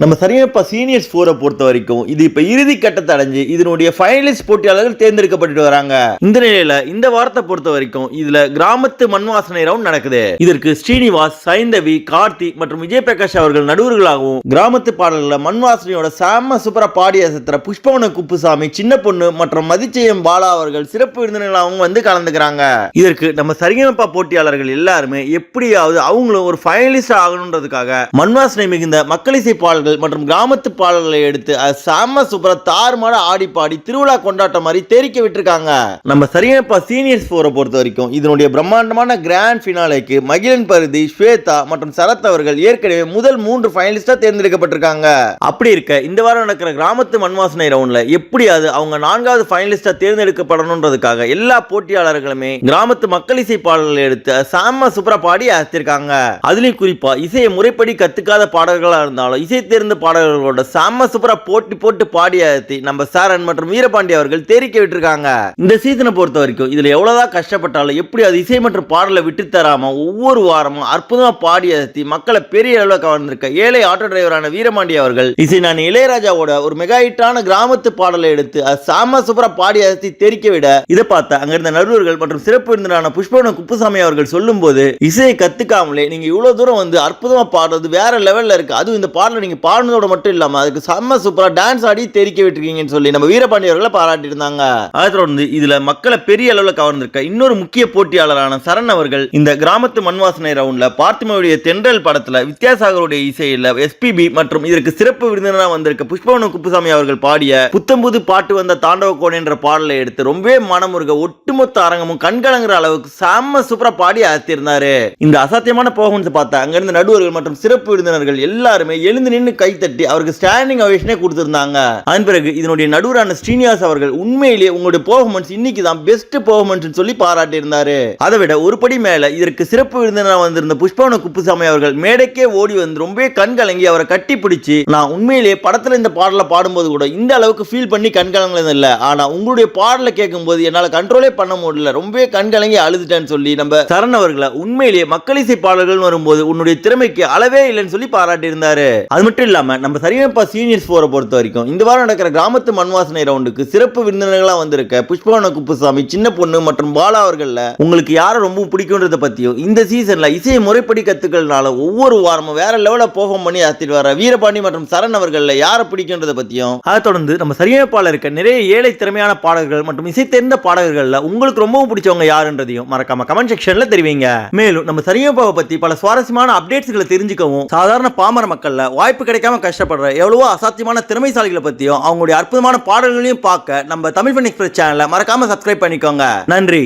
நம்ம சரியப்பா சீனியர்ஸ் ஃபோரை பொறுத்த வரைக்கும் இது இப்ப இறுதி கட்டத்தை அடைஞ்சு இதனுடைய ஃபைனலிஸ்ட் போட்டியாளர்கள் தேர்ந்தெடுக்கப்பட்டு வராங்க. இந்த நிலையில இந்த வாரத்தை பொறுத்த வரைக்கும் இதுல கிராமத்து மண்வாசனை ரவுண்ட் நடக்குது. இதற்கு ஸ்ரீனிவாஸ் சைந்தவி கார்த்தி மற்றும் விஜய் பிரகாஷ் அவர்கள் நடுவர்களாகவும் கிராமத்து பாடல்கள மண்வாசனையோட சாம சூப்பரா பாடி அசத்துற புஷ்பவன குப்புசாமி சின்ன பொண்ணு மற்றும் மதிச்சயம் பாலா அவர்கள் சிறப்பு விருந்தினர்களாகவும் வந்து கலந்துக்கிறாங்க. இதற்கு நம்ம சரிகமப்பா போட்டியாளர்கள் எல்லாருமே எப்படியாவது அவங்களும் ஒரு ஃபைனலிஸ்ட் ஆகணுன்றதுக்காக மண்வாசனை மிகுந்த மக்களிசை பாடல்கள் மற்றும் கிராமத்து பாடல்களை எடுத்து அது செம்ம சூப்பரா தாறுமாற ஆடி பாடி திருவிழா கொண்டாட்டம் மாதிரி தெரிக்க விட்டுருக்காங்க. நம்ம சரிகமப்பா சீனியர்ஸ் போரை பொறுத்த வரைக்கும் இதனுடைய பிரம்மாண்டமான கிராண்ட் ஃபினாலேக்கு மகிழன் பருதி ஸ்வேதா மற்றும் சரத் அவர்கள் ஏற்கனவே முதல் மூன்று ஃபைனலிஸ்டா தேர்ந்தெடுக்கப்பட்டிருக்காங்க. அப்படி இருக்க இந்த வாரம் நடக்கிற கிராமத்து மண்வாசனை ரவுண்ட்ல எப்படியாவது அவங்க நான்காவது ஃபைனலிஸ்டா தேர்ந்தெடுக்கப்படணுன்றதுக்காக எல்லா போட்டியாளர்களுமே கிராமத்து மக்கள் இசை பாடல்களை எடுத்து சாம சூப்பரா பாடி அசத்திருக்காங்க. அதுலயும் குறிப்பா இசையை முறைப்படி கத்துக்காத பாடல்களா இருந்தாலும் இசை தேர்ந்த பாடல்களோட சாம சூப்பரா போட்டி போட்டு பாடியாத்தி நம்ம சாரன் மற்றும் வீரபாண்டி அவர்கள் தெரிக்க விட்டுருக்காங்க. இந்த சீசனை பொறுத்த வரைக்கும் இதுல எவ்வளவுதான் கஷ்டப்பட்டாலும் எப்படி அது இசை மற்றும் பாடலை விட்டு தராம ஒவ்வொரு வாரமும் அற்புதமா பாடியாத்தி மக்களை பெரிய அளவில் கவர்ந்திருக்க ஏழை ஆட்டோ டிரைவரான வீரபாண்டி அவர்கள் இசை நான் இளையராஜாவோட ஒரு மெகா ஹிட்டான கிராமத்து பாடலை எடுத்து அது சாம சூப்பரா பாடியாத்தி தெரிக்க விட இதை பார்த்த அங்க இருந்த நடுவர்கள் மற்றும் சிறப்பு விருந்தினரான புஷ்பவன குப்புசாமி அவர்கள் சொல்லும்போது இசையை கத்துக்காமலே நீங்க இவ்வளவு தூரம் வந்து அற்புதமா பாடுறது வேற லெவல்ல இருக்கு. அதுவும் இந்த பாடலை நீங்க பாடுனதோட மட்டும் இல்லாம அதுக்கு செம்ம சூப்பரா டான்ஸ் ஆடி தெரிக்க விட்டுருக்கீங்கன்னு சொல்லி நம்ம வீரபாண்டியர்களை பாராட்டியிருந்தாங்க. பாராட்டி இருந்தாங்க அதை தொடர்ந்து இதுல மக்களை பெரிய அளவுல கவர்ந்திருக்க இன்னொரு முக்கிய போட்டியாளரான சரண் அவர்கள் இந்த கிராமத்து மண்வாசனை ரவுண்ட்ல பார்த்திமாவுடைய தென்றல் படத்துல வித்யாசாகருடைய இசையில எஸ்பிபி மற்றும் இதற்கு சிறப்பு விருந்தினராக வந்திருக்க புஷ்பவன குப்புசாமி அவர்கள் பாடிய புத்தம்புது பாட்டு வந்த தாண்டவ கோண் என்ற பாடலை எடுத்து ரொம்பவே மனமுருக ஒட்டுமொத்த அரங்கமும் கண்கலங்குற அளவுக்கு செம்ம சூப்பரா பாடி அசத்திருந்தாரு இந்த அசாத்தியமான பெர்ஃபார்மன்ஸ் பார்த்தா அங்கிருந்த நடுவர்கள் மற்றும் சிறப்பு விருந்தினர்கள் எல்லாருமே எழுந்து நின்று கைத்தட்டி அவருக்கு ஸ்டாண்டிங் அவேஷனே கொடுத்திருந்தாங்க. அதன் பிறகு இதனுடைய நடுவரான ஸ்ரீனிவாஸ் அவர்கள் உண்மையிலேயே உங்களுடைய பெர்ஃபார்மன்ஸ் இன்னைக்கு தான் பெஸ்ட் பெர்ஃபார்மன்ஸ் சொல்லி பாராட்டி இருந்தாரு அதை விட ஒரு படி மேல இதற்கு சிறப்பு விருந்தினராக வந்திருந்த புஷ்பவன குப்புசாமி அவர்கள் மேடைக்கே ஓடி வந்து ரொம்பவே கண்கலங்கி அவரை கட்டி பிடிச்சி நான் உண்மையிலேயே படத்துல இந்த பாடலை பாடும்போது கூட இந்த அளவுக்கு ஃபீல் பண்ணி கண் இல்ல. ஆனா உங்களுடைய பாடலை கேட்கும்போது என்னால கண்ட்ரோலே பண்ண முடியல. ரொம்பவே கண்கலங்கி அழுதுட்டேன்னு சொல்லி நம்ம சரண் அவர்களை உண்மையிலேயே மக்கள் இசை பாடல்கள் வரும்போது உன்னுடைய திறமைக்கு அளவே இல்லைன்னு சொல்லி பாராட்டி இருந்தாரு அது மட்டும் இல்லாம நம்ம சரியப்பா சீனியர்ஸ் போரை பொறுத்த வரைக்கும் இந்த வாரம் நடக்கிற கிராமத்து மண்வாசனை ரவுண்டுக்கு சிறப்பு விருந்தினர்களாக வந்திருக்க புஷ்பவன குப்புசாமி சின்ன பொண்ணு மற்றும் பாலா அவர்களில் உங்களுக்கு யாரை ரொம்ப பிடிக்கும்ன்றத பற்றியும் இந்த சீசன்ல இசையை முறைப்படி கத்துக்கள்னால ஒவ்வொரு வாரமும் வேற லெவலில் பெர்ஃபார்ம் பண்ணி அத்திட்டு வர வீரபாண்டி மற்றும் சரண் அவர்களில் யாரை பிடிக்கும்ன்றத பத்தியும் அதை தொடர்ந்து நம்ம சரியமைப்பாளர் இருக்க நிறைய ஏழை திறமையான பாடகர்கள் மற்றும் இசை தெரிந்த பாடகர்கள்ல உங்களுக்கு ரொம்பவும் பிடிச்சவங்க யாருன்றதையும் மறக்காம கமெண்ட் செக்ஷன்ல தெரிவிங்க. மேலும் நம்ம சரியமைப்பாவை பற்றி பல சுவாரஸ்யமான அப்டேட்ஸ்களை தெரிஞ்சுக்கவும் சாதாரண பாமர மக்களில் வாய்ப்பு கிடைக்காம கஷ்டப்படுற எவ்வளவோ அசாத்தியமான திறமைசாலிகளை பத்தியும் அவங்களுடைய அற்புதமான பாடல்களையும் பார்க்க நம்ம தமிழ் ஃபன் எக்ஸ்பிரஸ் சேனலை மறக்காம சப்ஸ்கிரைப் பண்ணிக்கோங்க. நன்றி.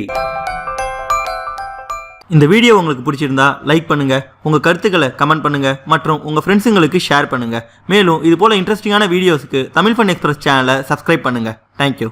இந்த வீடியோ உங்களுக்கு பிடிச்சிருந்தா லைக் பண்ணுங்க உங்க கருத்துக்களை கமெண்ட் பண்ணுங்க மற்றும் உங்க ஃப்ரெண்ட்ஸுங்களுக்கு ஷேர் பண்ணுங்க. மேலும் இது போல இன்ட்ரெஸ்டிங்கான வீடியோஸ்க்கு தமிழ் ஃபன் எக்ஸ்பிரஸ் சேனலை சப்ஸ்கிரைப் பண்ணுங்க. Thank you